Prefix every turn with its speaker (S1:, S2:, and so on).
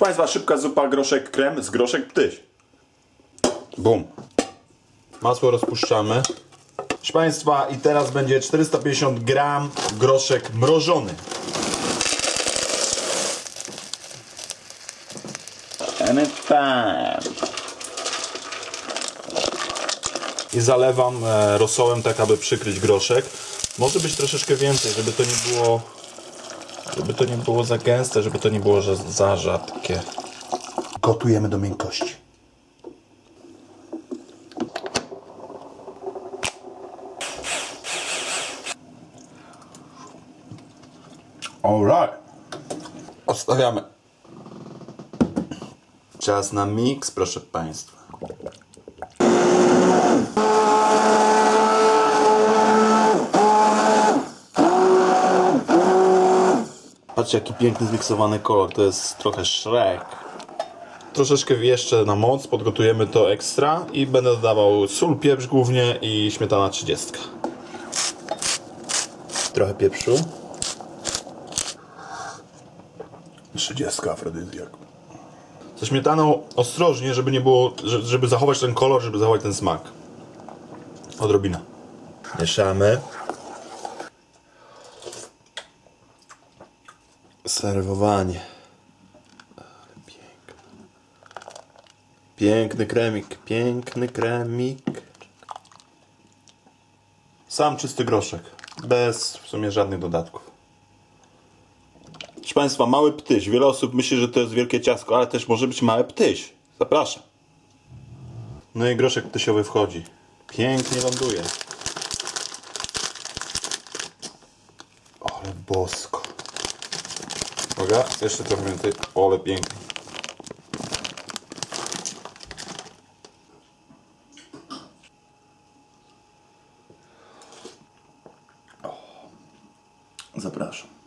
S1: Państwa, szybka zupa groszek krem z groszek ptyś.
S2: Bum. Masło rozpuszczamy. Proszę Państwa, i teraz będzie 450 gram groszek mrożony. I zalewam e, rosołem, tak aby przykryć groszek. Może być troszeczkę więcej, żeby to nie było żeby to nie było za gęste, żeby to nie było za, za rzadkie. Gotujemy do miękkości. Alright. Odstawiamy. Czas na miks, proszę Państwa. Patrzcie jaki piękny zmiksowany kolor, to jest trochę Shrek. Troszeczkę jeszcze na moc, podgotujemy to ekstra i będę dodawał sól, pieprz głównie i śmietana 30. Trochę pieprzu.
S1: 30 afrodyzjak.
S2: Ze śmietaną ostrożnie, żeby nie było, że- żeby zachować ten kolor, żeby zachować ten smak. Odrobina. Mieszamy. Serwowanie. Ale piękne. Piękny kremik, piękny kremik. Sam czysty groszek. Bez w sumie żadnych dodatków. Proszę Państwa, mały ptyś. Wiele osób myśli, że to jest wielkie ciasko, ale też może być mały ptyś. Zapraszam. No i groszek ptysiowy wchodzi. Pięknie ląduje. Ale bosko. Uwaga, jeszcze trochę więcej. Ole pięknie.
S1: Zapraszam.